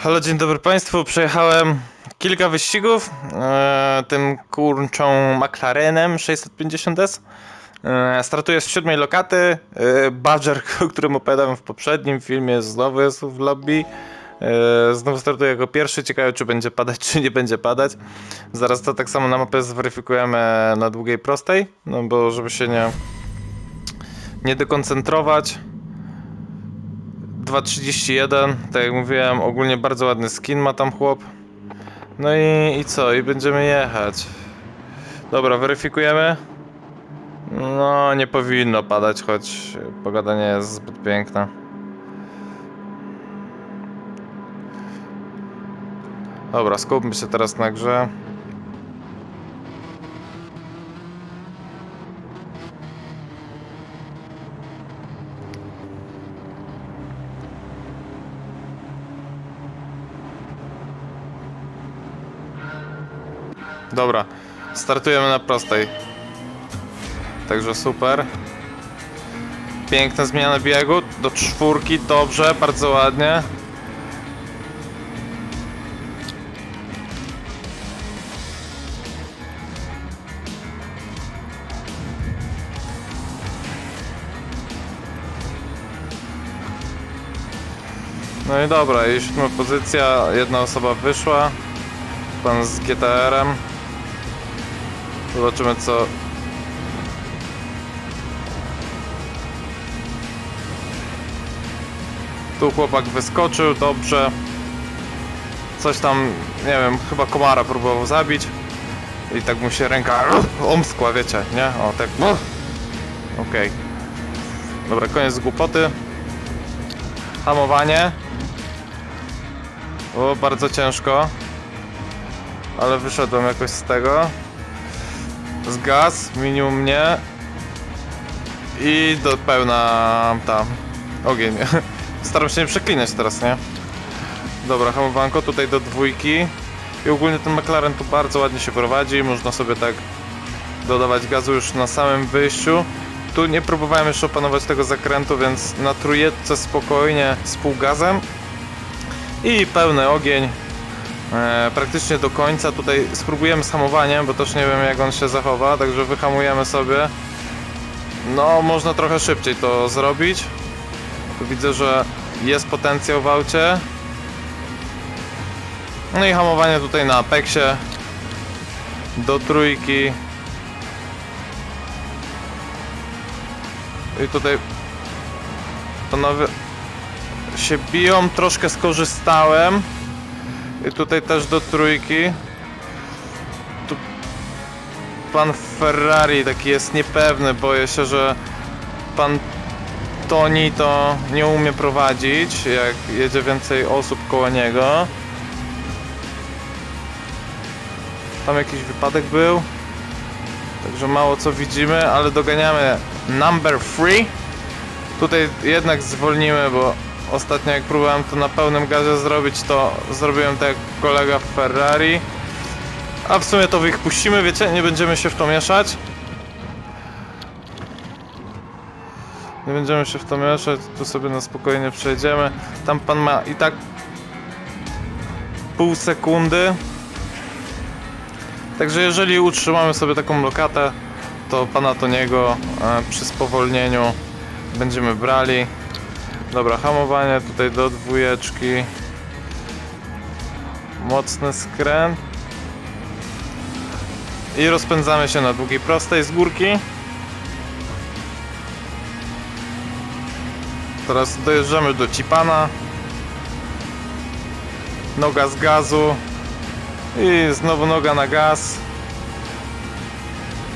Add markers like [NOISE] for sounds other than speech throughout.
Halo, dzień dobry Państwu. Przejechałem kilka wyścigów e, tym kurczą McLarenem 650S. E, startuję z siódmej lokaty. E, Badger, [LAUGHS] o którym opowiadałem w poprzednim filmie, znowu jest w lobby. E, znowu startuję jako pierwszy. Ciekawe, czy będzie padać, [LAUGHS] czy nie będzie padać. Zaraz to tak samo na mapę zweryfikujemy na długiej prostej, no bo żeby się nie, nie dekoncentrować. 2.31, tak jak mówiłem, ogólnie bardzo ładny skin ma tam chłop. No i, i co? I będziemy jechać. Dobra, weryfikujemy. No, nie powinno padać, choć pogoda nie jest zbyt piękna. Dobra, skupmy się teraz na grze. Dobra, startujemy na prostej. Także super. Piękna zmiana biegu do czwórki, dobrze, bardzo ładnie. No i dobra, i siódma pozycja, jedna osoba wyszła. Pan z GTR-em. Zobaczymy co... Tu chłopak wyskoczył, dobrze. Coś tam, nie wiem, chyba komara próbował zabić. I tak mu się ręka omskła, wiecie, nie? O, tak. Okej. Dobra, koniec głupoty. Hamowanie. O, bardzo ciężko. Ale wyszedłem jakoś z tego. Z gaz, minimum mnie. I do pełna tam ogień. [LAUGHS] Staram się nie przeklinać teraz, nie? Dobra, hamowanko tutaj do dwójki. I ogólnie ten McLaren tu bardzo ładnie się prowadzi. Można sobie tak dodawać gazu już na samym wyjściu. Tu nie próbowałem jeszcze opanować tego zakrętu, więc na trójeczce spokojnie z półgazem. I pełny ogień. E, praktycznie do końca. Tutaj spróbujemy z hamowaniem, bo też nie wiem jak on się zachowa, także wyhamujemy sobie. No, można trochę szybciej to zrobić. Tu widzę, że jest potencjał w aucie. No i hamowanie tutaj na Apexie. Do trójki. I tutaj panowie się biją, troszkę skorzystałem. I tutaj też do trójki. Tu pan Ferrari taki jest niepewny, boję się, że pan Toni to nie umie prowadzić, jak jedzie więcej osób koło niego. Tam jakiś wypadek był. Także mało co widzimy, ale doganiamy number 3. Tutaj jednak zwolnimy, bo ostatnio jak próbowałem to na pełnym gazie zrobić, to zrobiłem tak jak kolega w Ferrari. A w sumie to ich puścimy, wiecie, nie będziemy się w to mieszać. Nie będziemy się w to mieszać, tu sobie na spokojnie przejdziemy. Tam pan ma i tak pół sekundy. Także jeżeli utrzymamy sobie taką lokatę, to pana Toniego e, przy spowolnieniu będziemy brali. Dobra, hamowanie tutaj do dwójeczki. Mocny skręt. I rozpędzamy się na długiej prostej z górki. Teraz dojeżdżamy do Cipana. Noga z gazu. I znowu noga na gaz.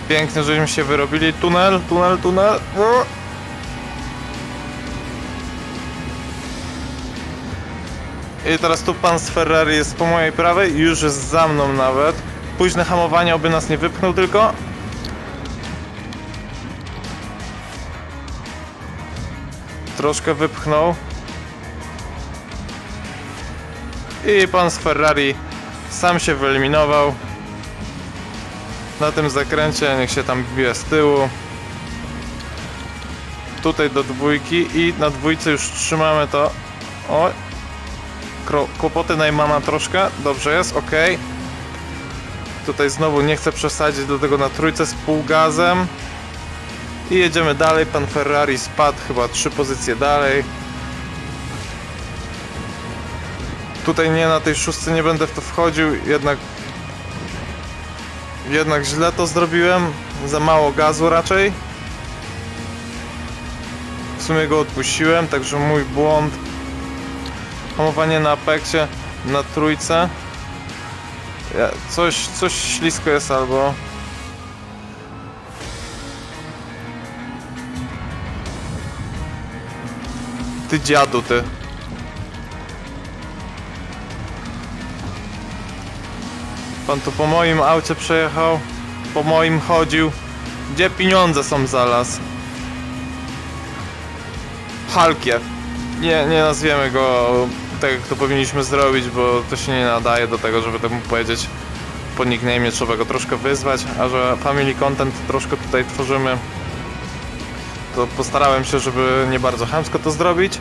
Pięknie, żeśmy się wyrobili. Tunel, tunel, tunel. I teraz tu pan z Ferrari jest po mojej prawej już jest za mną nawet. Późne hamowanie, oby nas nie wypchnął tylko. Troszkę wypchnął. I pan z Ferrari sam się wyeliminował. Na tym zakręcie niech się tam bije z tyłu. Tutaj do dwójki i na dwójce już trzymamy to. O, kro- kłopoty Najmana troszkę. Dobrze jest, ok. Tutaj znowu nie chcę przesadzić do tego na trójce z półgazem. I jedziemy dalej. Pan Ferrari spadł chyba trzy pozycje dalej. Tutaj nie na tej szóstce nie będę w to wchodził, jednak jednak źle to zrobiłem. Za mało gazu raczej. W sumie go odpuściłem, także mój błąd. Hamowanie na apeksie, na trójce. Ja, coś, coś ślisko jest albo... Ty dziadu, ty. Pan tu po moim aucie przejechał, po moim chodził. Gdzie pieniądze są za las? Halkiew. Nie, nie nazwiemy go tak, jak to powinniśmy zrobić, bo to się nie nadaje do tego, żeby tak mu powiedzieć po nickname, trzeba go troszkę wyzwać, a że family content troszkę tutaj tworzymy, to postarałem się, żeby nie bardzo chamsko to zrobić.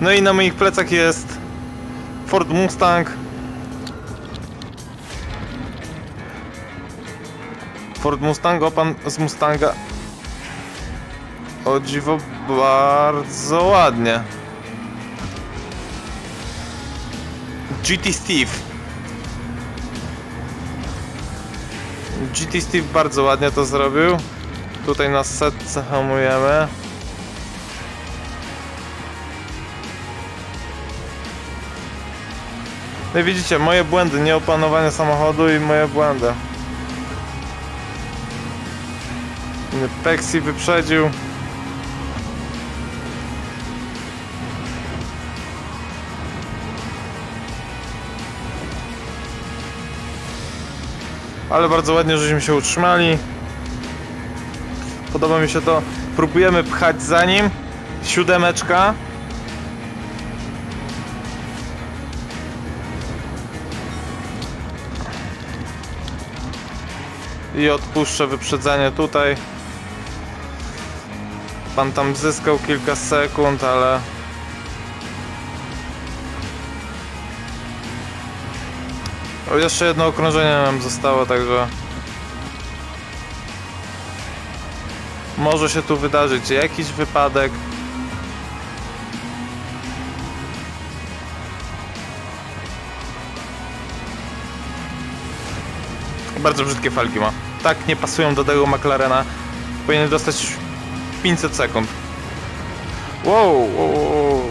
No i na moich plecach jest Ford Mustang Ford Mustang, o pan z Mustanga. O dziwo, bardzo ładnie. GT Steve. GT Steve bardzo ładnie to zrobił. Tutaj na setce hamujemy. No i widzicie, moje błędy, nieopanowanie samochodu i moje błędy. Pexi wyprzedził. Ale bardzo ładnie, żeśmy się utrzymali. Podoba mi się to. Próbujemy pchać za nim. Siódemeczka. I odpuszczę wyprzedzenie tutaj. Pan tam zyskał kilka sekund, ale... Jeszcze jedno okrążenie nam zostało, także... Może się tu wydarzyć jakiś wypadek. Bardzo brzydkie falki ma. Tak nie pasują do tego McLarena. Powinien dostać 500 sekund. Wow, wow, wow.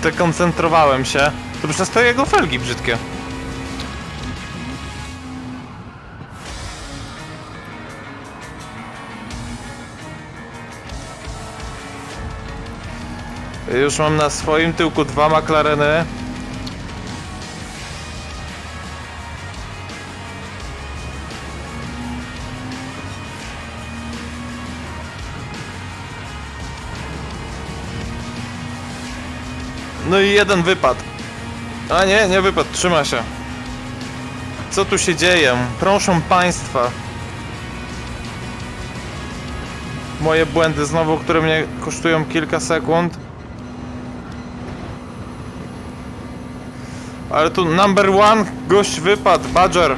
Zdekoncentrowałem się. To przez to jego felgi brzydkie. Już mam na swoim tyłku dwa McLareny. No i jeden wypad. A nie, nie wypad, trzyma się. Co tu się dzieje? Proszę państwa. Moje błędy znowu, które mnie kosztują kilka sekund. Ale tu number one, gość wypadł, Badger.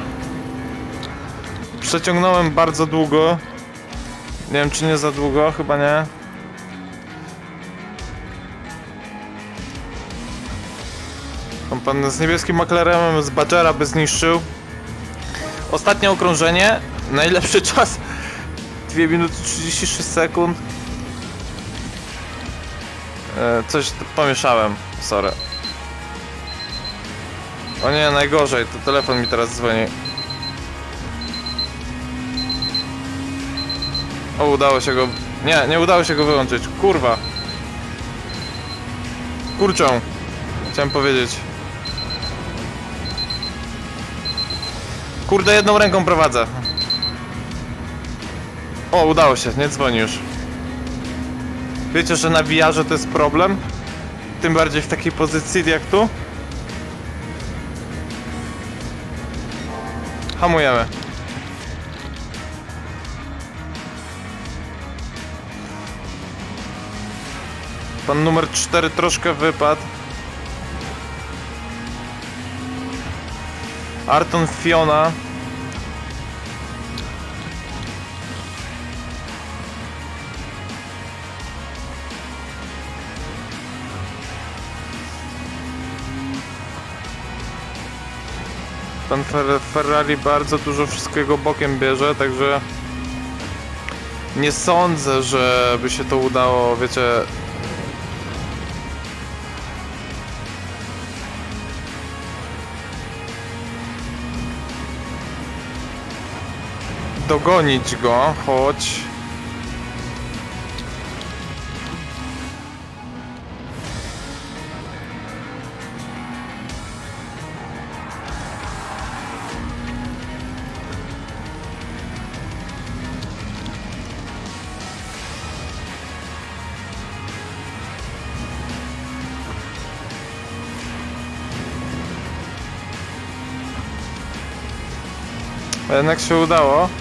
Przeciągnąłem bardzo długo. Nie wiem czy nie za długo, chyba nie. Pan z niebieskim McLarenem z Badgera by zniszczył. Ostatnie okrążenie. Najlepszy [LAUGHS] czas. 2 minuty 36 sekund. E, coś pomieszałem. Sorry. O nie, najgorzej. To telefon mi teraz dzwoni. O, udało się go... Nie, nie udało się go wyłączyć. Kurwa. Kurczą. Chciałem powiedzieć. Kurde, jedną ręką prowadzę. O, udało się, nie dzwoni już. Wiecie, że na VR to jest problem? Tym bardziej w takiej pozycji jak tu. Hamujemy. Pan numer 4 troszkę wypadł. Arton Fiona. Pan Fer Ferrari bardzo dużo wszystkiego bokiem bierze, także nie sądzę, żeby się to udało, wiecie. Dogonić go, choć. Jednak się udało.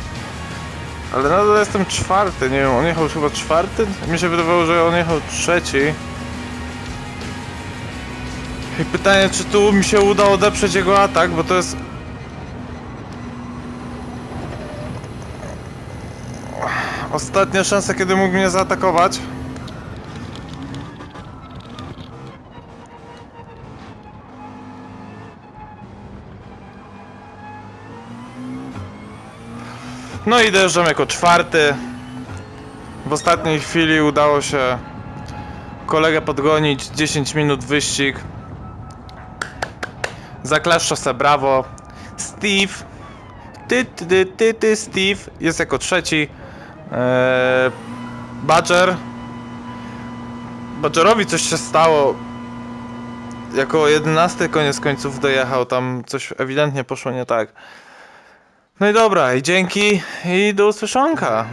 Ale nadal jestem czwarty, nie wiem, on jechał chyba czwarty? Mi się wydawało, że on jechał trzeci. I pytanie, czy tu mi się uda odeprzeć jego atak, bo to jest... Ostatnia szansa, kiedy mógł mnie zaatakować. No i dojeżdżam jako czwarty. W ostatniej chwili udało się kolegę podgonić, 10 minut wyścig. Zaklaszcza se brawo. Steve. Ty, ty, ty, ty, ty, Steve jest jako trzeci. Eee, Badger. Badgerowi coś się stało. Jako jedenasty koniec końców dojechał, tam coś ewidentnie poszło nie tak. No i dobra, i dzięki i do usłyszonka.